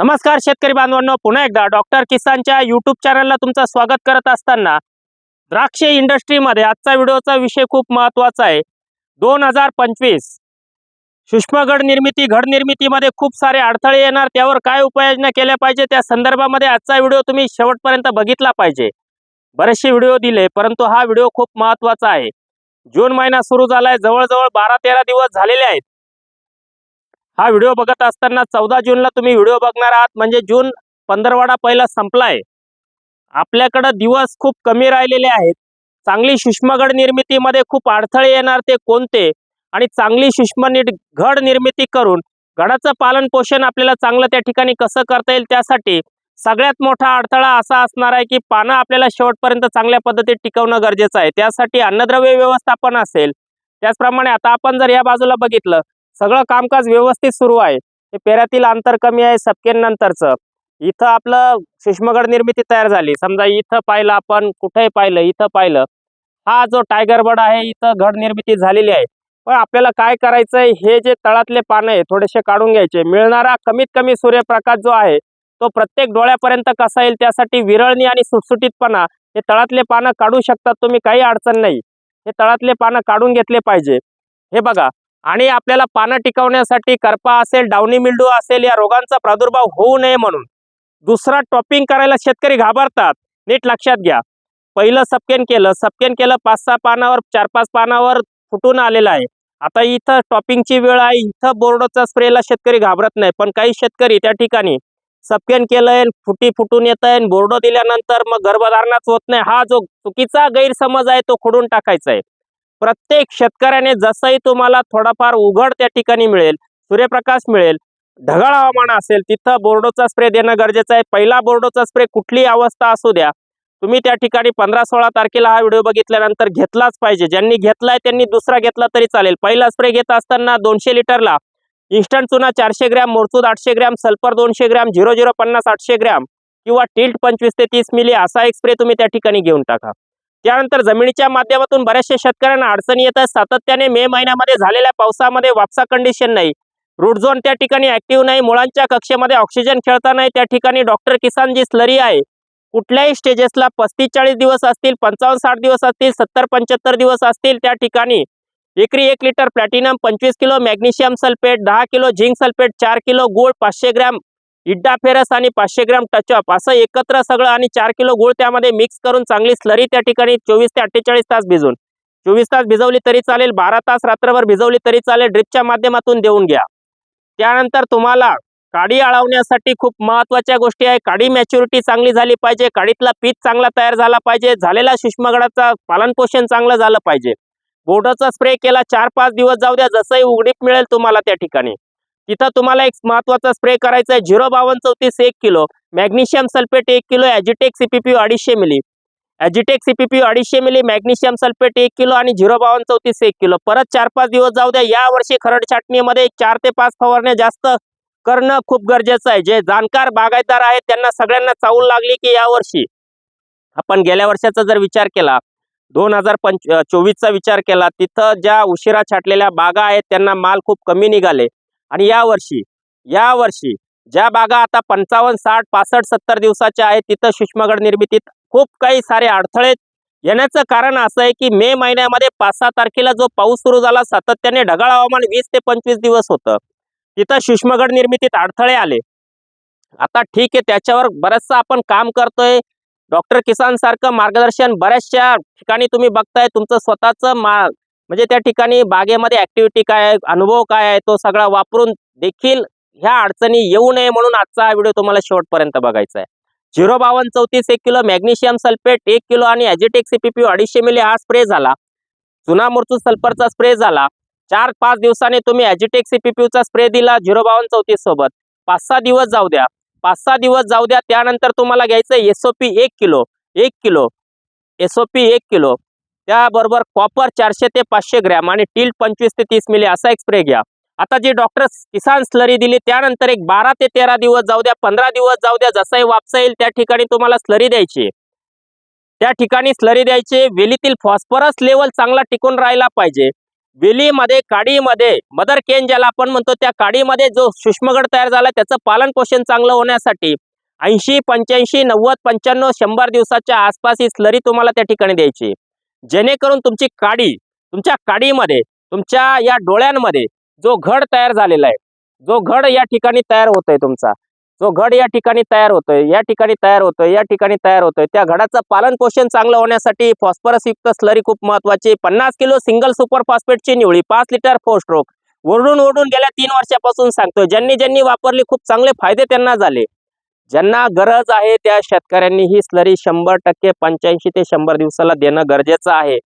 नमस्कार शेतकरी बांधवांनो. पुन्हा एकदा डॉक्टर किसानच्या युट्यूब चॅनलला तुमचं स्वागत करत असताना द्राक्ष इंडस्ट्रीमध्ये आजचा व्हिडिओचा विषय खूप महत्त्वाचा आहे. दोन हजार पंचवीस सूक्ष्म निर्मिती घड निर्मितीमध्ये खूप सारे अडथळे येणार. त्यावर काय उपाययोजना केल्या पाहिजे? त्या संदर्भामध्ये आजचा व्हिडिओ तुम्ही शेवटपर्यंत बघितला पाहिजे. बरेचसे व्हिडिओ दिले परंतु हा व्हिडिओ खूप महत्त्वाचा आहे. जून महिना सुरू झालाय. जवळजवळ बारा तेरा दिवस झालेले आहेत. हा व्हिडिओ बघत असताना चौदा जूनला तुम्ही व्हिडिओ बघणार आहात. म्हणजे जून पंधरवाडा पहिला संपलाय. आपल्याकडं दिवस खूप कमी राहिलेले आहेत. चांगली सूक्ष्मगड निर्मितीमध्ये खूप अडथळे येणार ते कोणते? आणि चांगली सूक्ष्म नीट घड निर्मिती करून घडाचं पालन पोषण आपल्याला चांगलं त्या ठिकाणी कसं करता येईल त्यासाठी सगळ्यात मोठा अडथळा असा असणार आहे की पानं आपल्याला शेवटपर्यंत चांगल्या पद्धतीत टिकवणं गरजेचं आहे. त्यासाठी अन्नद्रव्य व्यवस्थापन असेल. त्याचप्रमाणे आता आपण जर या बाजूला बघितलं सगळं कामकाज व्यवस्थित सुरू आहे. हे पेऱ्यातील अंतर कमी आहे सपकेनंतरचं इथं आपलं सुष्मगड निर्मिती तयार झाली. समजा इथं पाहिलं आपण कुठेही पाहिलं इथं पाहिलं. हा जो टायगर बर्ड आहे इथं घड निर्मिती झालेली आहे. पण आपल्याला काय करायचंय हे जे तळातले पानं आहे थोडेसे काढून घ्यायचे. मिळणारा कमीत कमी सूर्यप्रकाश जो आहे तो प्रत्येक डोळ्यापर्यंत कसा येईल त्यासाठी विरळणी आणि सुटसुटीतपणा हे तळातले पानं काढू शकतात तुम्ही काही अडचण नाही. हे तळातले पानं काढून घेतले पाहिजे. हे बघा आणि आपल्याला पानं टिकवण्यासाठी करपा असेल डावणी मिल्डू असेल या रोगांचा प्रादुर्भाव होऊ नये म्हणून. दुसरा टॉपिंग करायला शेतकरी घाबरतात. नीट लक्षात घ्या. पहिलं सपकेन केलं. सपकेन केलं पाच सहा पानावर चार पाच पानावर फुटून आलेलं आहे. आता इथं टॉपिंगची वेळ आहे. इथं बोर्डचा स्प्रेला शेतकरी घाबरत नाही. पण काही शेतकरी त्या ठिकाणी सपकेन केलंय फुटी फुटून येत आहे. बोर्ड दिल्यानंतर मग गर्भधारणाच होत नाही. हा जो चुकीचा गैरसमज आहे तो खोडून टाकायचा आहे. प्रत्येक शेतकऱ्याने जसंही तुम्हाला थोडाफार उघड त्या ठिकाणी मिळेल सूर्यप्रकाश मिळेल ढगाळ हवामान असेल तिथं बोर्डोचा स्प्रे देणं गरजेचं आहे. पहिला बोर्डोचा स्प्रे कुठलीही अवस्था असू द्या. तुम्ही त्या ठिकाणी पंधरा सोळा तारखेला हा व्हिडिओ बघितल्यानंतर घेतलाच पाहिजे. ज्यांनी घेतलाय त्यांनी दुसरा घेतला तरी चालेल. पहिला स्प्रे घेत असताना दोनशे लिटरला इन्स्टंट चुना चारशे ग्रॅम मोरचूद आठशे ग्रॅम सल्फर दोनशे ग्रॅम झिरो झिरो पन्नास आठशे ग्रॅम किंवा टिल्ट पंचवीस ते तीस मिली असा एक स्प्रे तुम्ही त्या ठिकाणी घेऊन टाका. त्यानंतर जमिनीच्या माध्यमातून बऱ्याचशा शेतकऱ्यांना अडचणी येतात. सातत्याने मे महिन्यामध्ये झालेल्या पावसामध्ये वापसा कंडिशन नाही. रूट झोन त्या ठिकाणी ऍक्टिव्ह नाही. मुळांच्या कक्षेमध्ये ऑक्सिजन खेळता नाही. त्या ठिकाणी डॉक्टर किसान जी स्लरी आहे. कुठल्याही स्टेजेसला पस्तीस चाळीस दिवस असतील पंचावन्न साठ दिवस असतील सत्तर पंच्याहत्तर दिवस असतील त्या ठिकाणी एकरी एक लिटर प्लॅटिनम पंचवीस किलो मॅग्नेशियम सल्फेट दहा किलो झिंक सल्फेट चार किलो गुळ पाचशे ग्रॅम इड्डा फेरस आणि पाचशे ग्रॅम टचअप असं एकत्र सगळं आणि चार किलो गुळ त्यामध्ये मिक्स करून चांगली स्लरी त्या ठिकाणी चोवीस ते अठ्ठेचाळीस तास भिजून. चोवीस तास भिजवली तरी चालेल बारा तास रात्रभर भिजवली तरी चालेल ड्रिपच्या माध्यमातून देऊन घ्या. त्यानंतर तुम्हाला काडी अळवण्यासाठी खूप महत्त्वाच्या गोष्टी आहे. काडी मॅच्युरिटी चांगली झाली पाहिजे काडीतला पीत चांगला तयार झाला पाहिजे झालेला सूक्ष्मगडाचा पालनपोषण चांगलं झालं पाहिजे. बोर्डाचा स्प्रे केला चार पाच दिवस जाऊ द्या जसंही उघडीप मिळेल तुम्हाला त्या ठिकाणी. तिथं तुम्हाला एक महत्त्वाचा स्प्रे करायचा आहे. झिरो बावन्न चौतीस एक किलो. मॅग्नेशियम सल्फेट एक किलो. ॲजिटेक सीपीपी अडीचशे मिली. ॲजिटेक सीपीपी अडीचशे मिली. मॅग्नेशियम सल्फेट एक किलो आणि झिरो बावन्न चौतीस एक किलो. परत चार पाच दिवस जाऊ द्या. या वर्षी खरड छाटणीमध्ये चार ते पाच फवारण्या जास्त करणं खूप गरजेचं आहे. जे जाणकार बागायतदार आहेत त्यांना सगळ्यांना चावूल लागली की या वर्षी? आपण गेल्या वर्षाचा जर विचार केला दोन हजार पंच चोवीसचा विचार केला तिथं ज्या उशिरा छाटलेल्या बागा आहेत त्यांना माल खूप कमी निघाले. आणि या वर्षी या वर्षी ज्या बागा आता पंचावन्न साठ पासष्ट सत्तर दिवसाच्या आहेत तिथं सूक्ष्मगड निर्मितीत खूप काही सारे अडथळे येण्याचं कारण असं आहे की मे महिन्यामध्ये पाच सहा तारखेला जो पाऊस सुरू झाला सातत्याने ढगाळ हवामान वीस ते पंचवीस दिवस होतं. तिथं सूक्ष्मगड निर्मितीत अडथळे आले. आता ठीक आहे त्याच्यावर बरंचसं आपण काम करतोय. डॉक्टर किसान सारखं मार्गदर्शन बऱ्याचशा ठिकाणी तुम्ही बघताय. तुमचं स्वतःचं मा म्हणजे त्या ठिकाणी बागेमध्ये ऍक्टिव्हिटी काय आहे अनुभव काय आहे तो सगळा वापरून देखील ह्या अडचणी येऊ नये म्हणून आजचा हा व्हिडिओ तुम्हाला शेवटपर्यंत बघायचा आहे. झिरो बावन्न चौतीस एक किलो मॅग्नेशियम सल्फेट एक किलो आणि ॲजिटेक सीपीपी अडीचशे मिली हा स्प्रे झाला. चुना मुरचू सल्फरचा स्प्रे झाला. चार पाच दिवसांनी तुम्ही ॲजिटेक सीपीपीचा स्प्रे दिला झिरो बावन्न चौतीस सोबत. पाच सहा दिवस जाऊ द्या. पाच सहा दिवस जाऊ द्या त्यानंतर तुम्हाला घ्यायचं एसओपी एक किलो एक किलो एसओपी एक किलो. त्याबरोबर कॉपर चारशे ते पाचशे ग्रॅम आणि टील पंचवीस ते तीस मिली असा एक स्प्रे घ्या. आता जे डॉक्टर किसान स्लरी दिली त्यानंतर एक बारा ते तेरा दिवस जाऊ द्या पंधरा दिवस जाऊ द्या जसंही वापसा येईल त्या ठिकाणी तुम्हाला स्लरी द्यायची त्या ठिकाणी स्लरी द्यायची वेलीतील फॉस्फरस लेवल चांगला टिकून राहिला पाहिजे. वेलीमध्ये काडीमध्ये मदर केन ज्याला आपण म्हणतो त्या काडीमध्ये जो सूक्ष्मगड तयार झाला त्याचं पालन पोषण चांगलं होण्यासाठी ऐंशी पंच्याऐंशी नव्वद पंच्याण्णव शंभर दिवसाच्या आसपास ही स्लरी तुम्हाला त्या ठिकाणी द्यायची जेणेकरून तुमची काडी तुमच्या काडीमध्ये तुमच्या या डोळ्यांमध्ये जो घड तयार झालेला आहे जो घड या ठिकाणी तयार होतोय तुमचा जो घड या ठिकाणी तयार होतोय या ठिकाणी तयार होतोय या ठिकाणी तयार होतोय त्या घडाचं पालन पोषण चांगलं होण्यासाठी फॉस्फरस युक्त स्लरी खूप महत्वाची पन्नास किलो सिंगल सुपर फॉस्फेटची निवळी पाच लिटर फोर स्ट्रोक ओरडून ओरडून गेल्या तीन वर्षापासून सांगतोय. ज्यांनी ज्यांनी वापरली खूप चांगले फायदे त्यांना झाले. ज्यांना गरज आहे त्या शेतकऱ्यांनी ही स्लरी शंभर टक्के पंच्याऐंशी ते शंभर दिवसाला देणं गरजेचं आहे.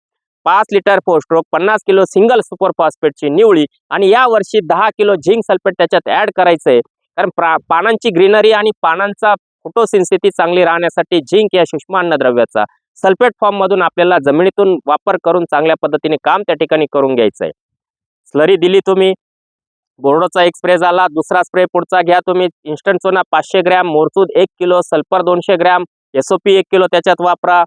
पाच लिटर फोस्ट्रोक पन्नास किलो सिंगल सुपर फॉस्फेटची निवळी आणि या वर्षी दहा किलो झिंक सल्फेट त्याच्यात ऍड करायचंय. कारण प्रा- पानांची ग्रीनरी आणि पानांचा फोटोसिन्सिटी चांगली राहण्यासाठी झिंक या सूक्ष्म अन्नद्रव्याचा सल्फेट फॉर्म मधून आपल्याला जमिनीतून वापर करून चांगल्या पद्धतीने काम त्या ठिकाणी करून घ्यायचं आहे स्लरी दिली तुम्ही बोर्डोचा एक स्प्रे झाला दुसरा स्प्रे पुढचा घ्या तुम्ही. इन्स्टंट सोना पाचशे ग्रॅम मोरचूद एक किलो सल्फर दोनशे ग्रॅम एसओपी एक किलो त्याच्यात वापरा.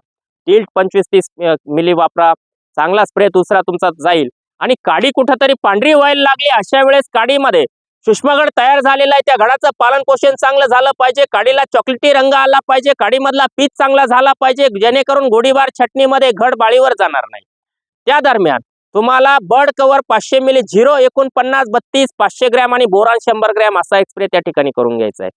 टिल्ट पंचवीस तीस मिली वापरा. चांगला स्प्रे दुसरा तुमचा जाईल. आणि काडी कुठंतरी पांढरी व्हायला लागली अशा वेळेस काडीमध्ये सुष्मगड तयार झालेला आहे. त्या घडाचं पालन पोषण चांगलं झालं पाहिजे. काडीला चॉकलेटी रंग आला पाहिजे. काडीमधला पीच चांगला झाला पाहिजे. जेणेकरून गोडीबार छटणीमध्ये घड बाळीवर जाणार नाही. त्या दरम्यान तुम्हाला बर्ड कव्हर पाचशे मिली झिरो एकोणपन्नास बत्तीस पाचशे ग्रॅम आणि बोरान शंभर ग्रॅम असा एक स्प्रे त्या ठिकाणी करून घ्यायचा आहे.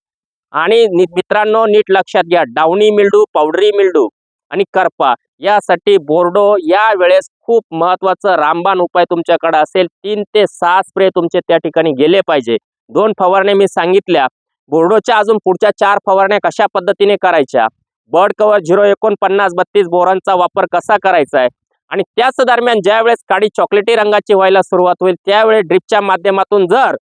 आणि मित्रांनो नीट लक्षात घ्या. डावणी मिल्डू पावडरी मिल्डू आणि करपा यासाठी बोर्डो या वेळेस खूप महत्वाचं रामबाण उपाय तुमच्याकडे असेल. तीन ते सहा स्प्रे तुमचे त्या ठिकाणी गेले पाहिजे. दोन फवारण्या मी सांगितल्या. बोर्डोच्या अजून पुढच्या चार फवारण्या कशा पद्धतीने करायच्या? बर्ड कव्हर झिरो एकोणपन्नास बत्तीस बोरांचा वापर कसा करायचा आहे? आणि त्याच दरम्यान ज्यावेळेस काडी चॉकलेटी रंगाची व्हायला सुरुवात होईल त्यावेळेस ड्रिपच्या माध्यमातून जर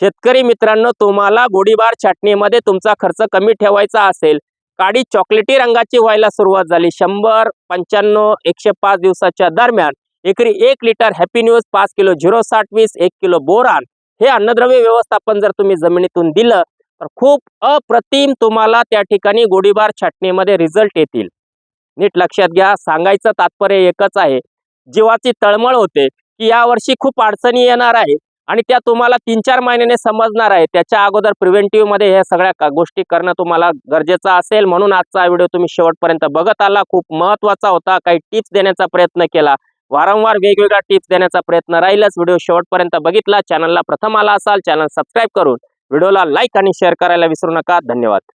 शेतकरी मित्रांनो तुम्हाला गोडीबार छाटणीमध्ये तुमचा खर्च कमी ठेवायचा असेल काडी चॉकलेटी रंगाची व्हायला सुरुवात झाली. शंभर पंच्याण्णव एकशे पाच दिवसाच्या दरम्यान एकरी एक लिटर हॅपी न्यूज पाच किलो झिरो साठ वीस एक किलो बोरान हे अन्नद्रव्य व्यवस्थापन जर तुम्ही जमिनीतून दिलं तर खूप अप्रतिम तुम्हाला त्या ठिकाणी गोडीबार छाटणीमध्ये रिझल्ट येतील. नीट लक्षात घ्या. सांगायचं तात्पर्य एकच आहे. जीवाची तळमळ होते की यावर्षी खूप अडचणी येणार आहे आणि त्या तुम्हाला तीन चार महिन्याने समजणार आहे. त्याच्या अगोदर प्रिव्हेंटिव्हमध्ये ह्या सगळ्या गोष्टी करणं तुम्हाला गरजेचं असेल. म्हणून आजचा व्हिडिओ तुम्ही शेवटपर्यंत बघत आला. खूप महत्त्वाचा होता. काही टिप्स देण्याचा प्रयत्न केला. वारंवार वेगवेगळ्या टिप्स देण्याचा प्रयत्न राहिलाच. व्हिडिओ शेवटपर्यंत बघितला. चॅनलला प्रथम आला असाल चॅनल सबस्क्राईब करून. व्हिडिओला लाईक आणि शेअर करायला विसरू नका. धन्यवाद.